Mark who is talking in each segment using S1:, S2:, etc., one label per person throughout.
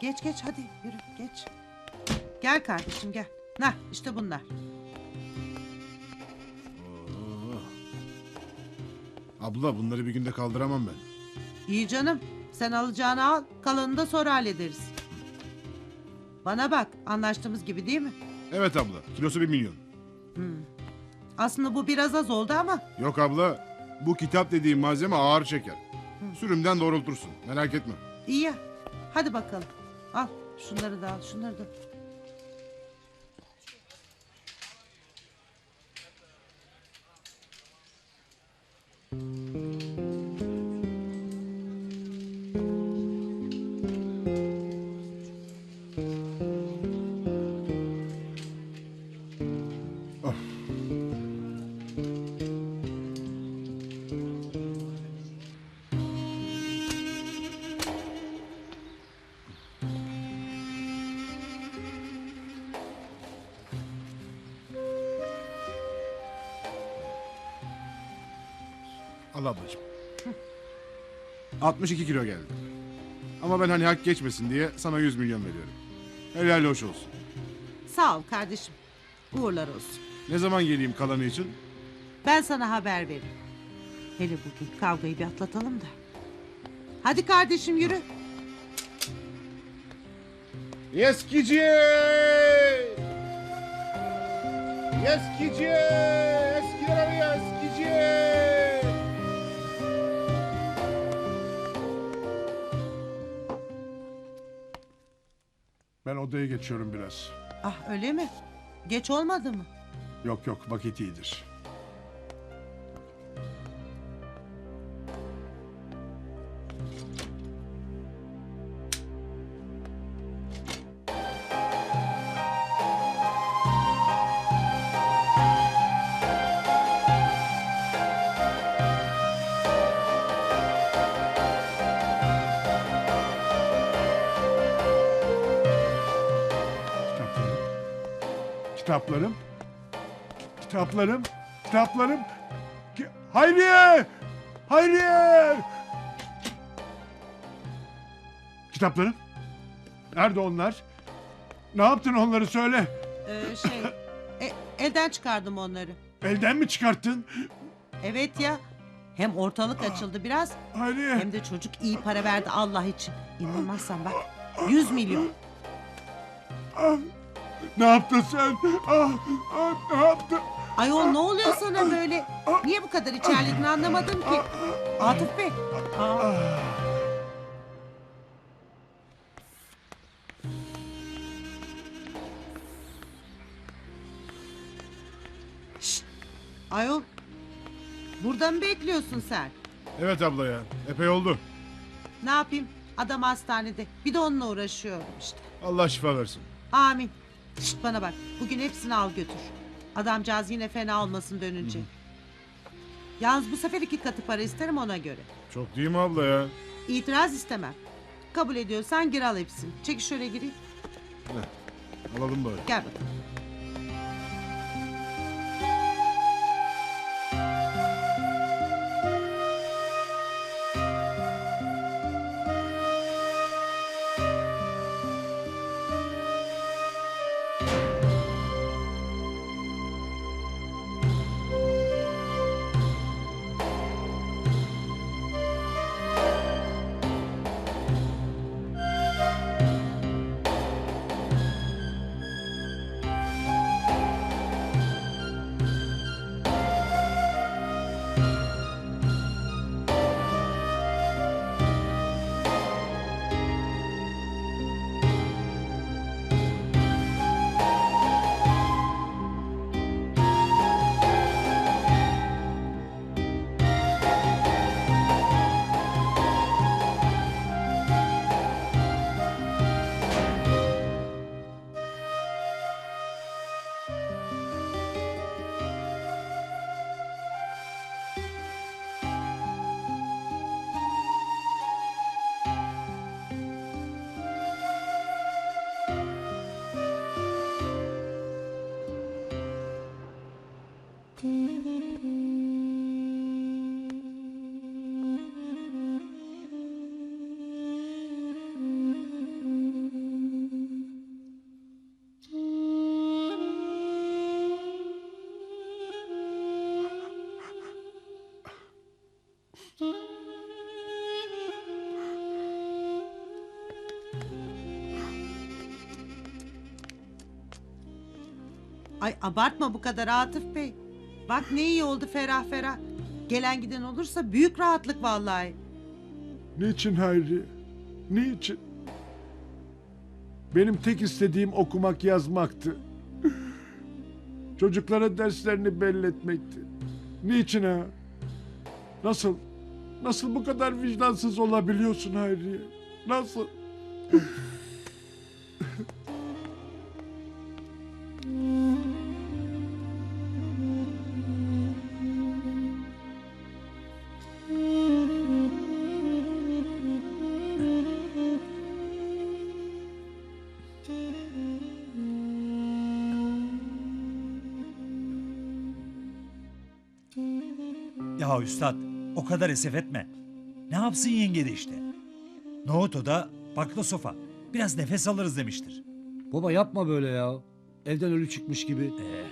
S1: Geç geç hadi yürü geç. Gel kardeşim gel. Nah işte bunlar.
S2: Abla bunları bir günde kaldıramam ben.
S1: İyi canım. Sen alacağını al. Kalanını da sonra hallederiz. Bana bak anlaştığımız gibi değil mi?
S2: Evet abla kilosu bir milyon.
S1: Aslında bu biraz az oldu ama
S2: Yok abla bu kitap dediğim malzeme ağır çeker. Sürümden doğrultursun merak etme.
S1: iyi ya. Hadi bakalım. Al şunları da al şunları da.
S2: Al ablacığım. 62 kilo geldi. Ama ben hani hak geçmesin diye sana 100 milyon veriyorum. Helal hoş olsun.
S1: Sağ ol kardeşim. Uğurlar olsun.
S2: Ne zaman geleyim kalanı için?
S1: Ben sana haber veririm. Hele bugün kavgayı bir atlatalım da. Hadi kardeşim yürü.
S2: Eskici! Eskici! Eskiler arıyor eskici!
S3: Ben odaya geçiyorum biraz.
S1: Ah öyle mi? Geç olmadı mı?
S3: Yok yok vakit iyidir. Kitaplarım. Kitaplarım. Kitaplarım. Kitaplarım. Ki- Hayriye! Hayriye! Kitaplarım. Nerede onlar? Ne yaptın onları söyle.
S1: Ee, şey e, elden çıkardım onları.
S3: Elden mi çıkarttın?
S1: Evet ya. Hem ortalık açıldı biraz
S3: Hayriye.
S1: hem de çocuk iyi para verdi Allah için. İnanmazsan bak 100 milyon.
S3: Ah, ne yaptın sen? Ah, ah, ne yaptın?
S1: Ayol ne oluyor sana böyle? Niye bu kadar içerledin anlamadım ki. Atıf Bey. Aa, Şşt! Ayol. Burada mı bekliyorsun sen?
S2: Evet abla ya epey oldu.
S1: Ne yapayım? Adam hastanede. Bir de onunla uğraşıyorum işte.
S2: Allah şifa versin.
S1: Amin. Şşt bana bak. Bugün hepsini al götür. Adamcağız yine fena olmasın dönünce. Yalnız bu sefer iki katı para isterim ona göre.
S2: Çok değil mi abla ya?
S1: İtiraz istemem. Kabul ediyorsan gir al hepsini. Çek şöyle gireyim.
S2: Alalım bari.
S1: Gel bakalım. Bye. Ay abartma bu kadar Atıf Bey. Bak ne iyi oldu ferah ferah. Gelen giden olursa büyük rahatlık vallahi.
S3: Niçin Hayri? Niçin? Benim tek istediğim okumak yazmaktı. Çocuklara derslerini belli etmekti. Niçin ha? Nasıl? Nasıl bu kadar vicdansız olabiliyorsun Hayri? Nasıl?
S4: Ya üstad o kadar esef etme. Ne yapsın yenge de işte. Nohut o da bakla sofa. Biraz nefes alırız demiştir.
S5: Baba yapma böyle ya. Evden ölü çıkmış gibi.
S4: Ee,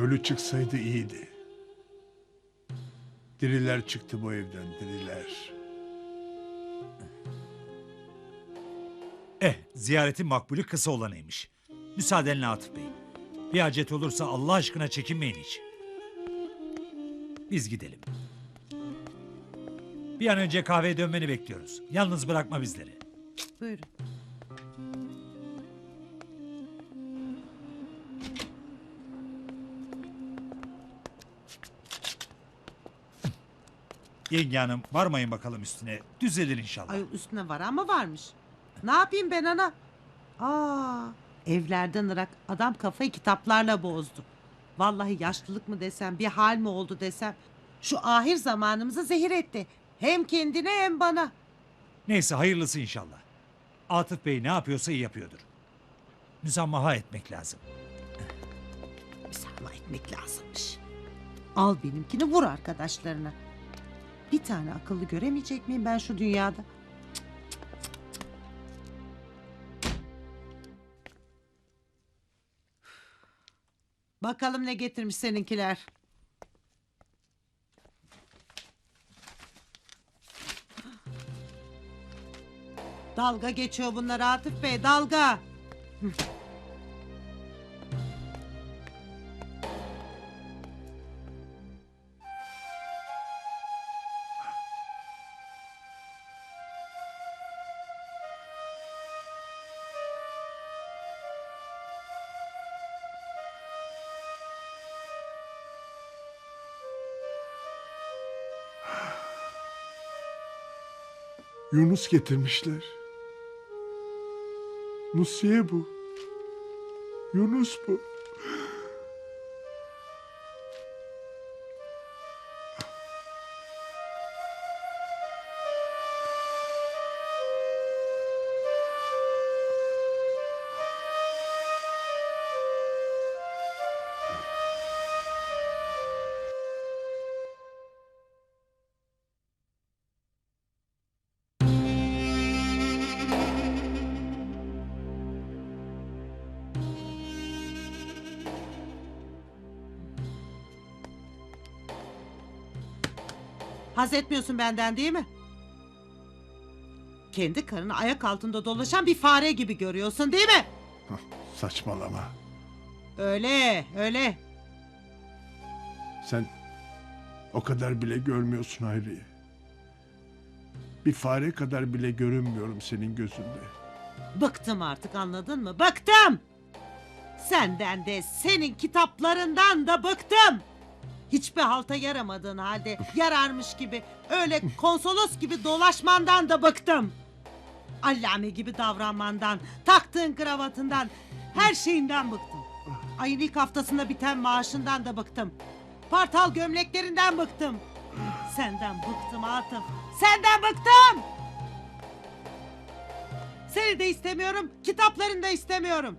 S3: Ölü çıksaydı iyiydi. Diriler çıktı bu evden, diriler.
S4: eh ziyaretin makbulü kısa olanıymış. Müsaadenle Atıf Bey. Bir acet olursa Allah aşkına çekinmeyin hiç. Biz gidelim. Bir an önce kahveye dönmeni bekliyoruz. Yalnız bırakma bizleri.
S1: Buyurun.
S4: Yenge hanım varmayın bakalım üstüne. Düzelir inşallah.
S1: Ay üstüne var ama varmış. Ne yapayım ben ana? Aa, evlerden ırak adam kafayı kitaplarla bozdu. Vallahi yaşlılık mı desem bir hal mi oldu desem. Şu ahir zamanımızı zehir etti. Hem kendine hem bana.
S4: Neyse hayırlısı inşallah. Atıf Bey ne yapıyorsa iyi yapıyordur. Müsamaha etmek lazım.
S1: Müsamaha etmek lazımmış. Al benimkini vur arkadaşlarına. Bir tane akıllı göremeyecek miyim ben şu dünyada? Bakalım ne getirmiş seninkiler. Dalga geçiyor bunlar Atıf Bey dalga.
S3: Yunus getirmişler. Nusiye bu. Yunus bu.
S1: Haz etmiyorsun benden değil mi? Kendi karını ayak altında dolaşan bir fare gibi görüyorsun değil mi?
S3: Hah, Saçmalama.
S1: Öyle, öyle.
S3: Sen o kadar bile görmüyorsun Hayri'yi. Bir fare kadar bile görünmüyorum senin gözünde.
S1: Bıktım artık anladın mı? Bıktım! Senden de senin kitaplarından da bıktım. Hiçbir halta yaramadığın halde yararmış gibi öyle konsolos gibi dolaşmandan da bıktım. Allame gibi davranmandan, taktığın kravatından, her şeyinden bıktım. Ayın ilk haftasında biten maaşından da bıktım. Partal gömleklerinden bıktım. Senden bıktım Atıf. Senden bıktım. Seni de istemiyorum, kitaplarını da istemiyorum.